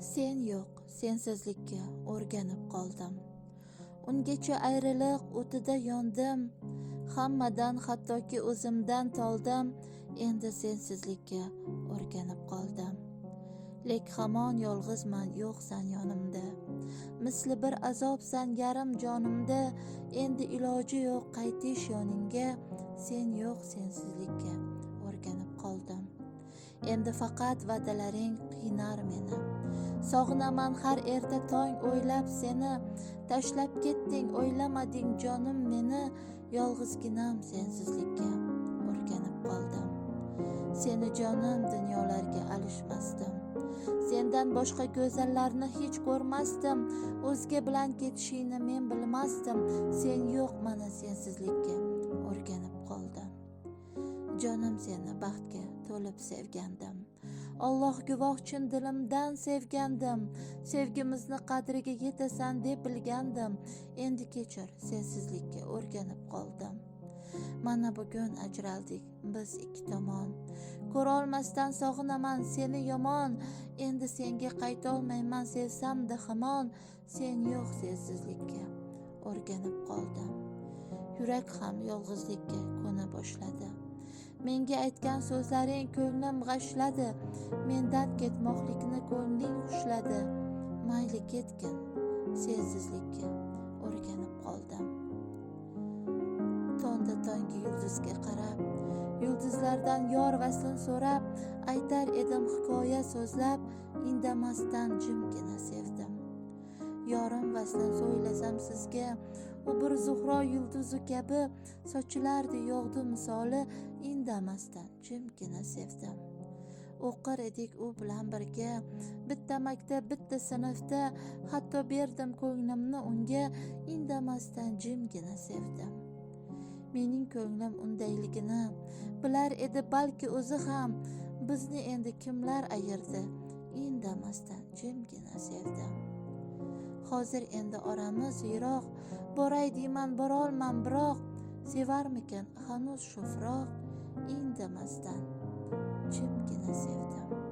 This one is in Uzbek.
sen yo'q sensizlikka o'rganib qoldim. Ungacha ayriliq o'tida yondim. Hammadan hattoki o'zimdan toldim. Endi sensizlikka o'rganib qoldim. Lek hamon yolg'izman yo'qsan yonimda. Misli bir azobsan yarim jonimda. Endi iloji yo'q qaytish yoningga. Sen yo'q sensizlikka o'rganib qoldim. Endi faqat va'dalaring qiynar meni. Sog'inaman har erta tong o'ylab seni. Tashlab ketding o'ylamading jonim meni. Yolg'izginam sensizlikka o'rganib qoldim. Seni jonim dunyolarga alishmasdim. Sendan boshqa go'zallarni hech ko'rmasdim. O'zga bilan ketishingni men bilmasdim. Sen yo'q mana sensizlikka o'rganib qoldim. Jonim seni baxtga to'lib sevgandim. Alloh guvoh chin dilimdan sevgandim. Sevgimizni qadriga yetasan deb bilgandim. Endi kechir sensizlikka o'rganib qoldim. Mana bugun ajraldik biz ikki tomon. Ko'rolmasdan sog'inaman seni yomon. Endi senga qaytolmayman sevsamda hamon. Sen yo'q sensizlikka o'rganib qoldim. Yurak ham yolg'izlikka ko'na boshladi. Menga aytgan so'zlaring ko'nglim g'ashladi. Mendan ketmoqlikni ko'ngling xushladi mayli ketgin. Sensizlikka o'rganib qoldim. Tonda tongi yulduzga qarab yulduzlardan yor vaslin so'rab aytar edim hikoya so'zlab indamasdan jimgina sevdim. Yorim vaslin so'ylasam sizga u bir zuhro yulduzi kabi sochilardi yog'du misoli indamasdan jimgina sevdim o'qir edik u bilan birga. Bitta maktab bitta sinfda. Hatto berdim ko'nglimni unga indamasdan jimgina sevdim. Mening ko'nglim undayligini bilar edi balki o'zi ham. Bizni endi kimlar ayirdi? Indamasdan jimgina sevdim. Hozir endi oramiz yiroq. Boray deyman borolman biroq. Sevarmikin hanuz shu firoq? Indamasdan jimgina sevdim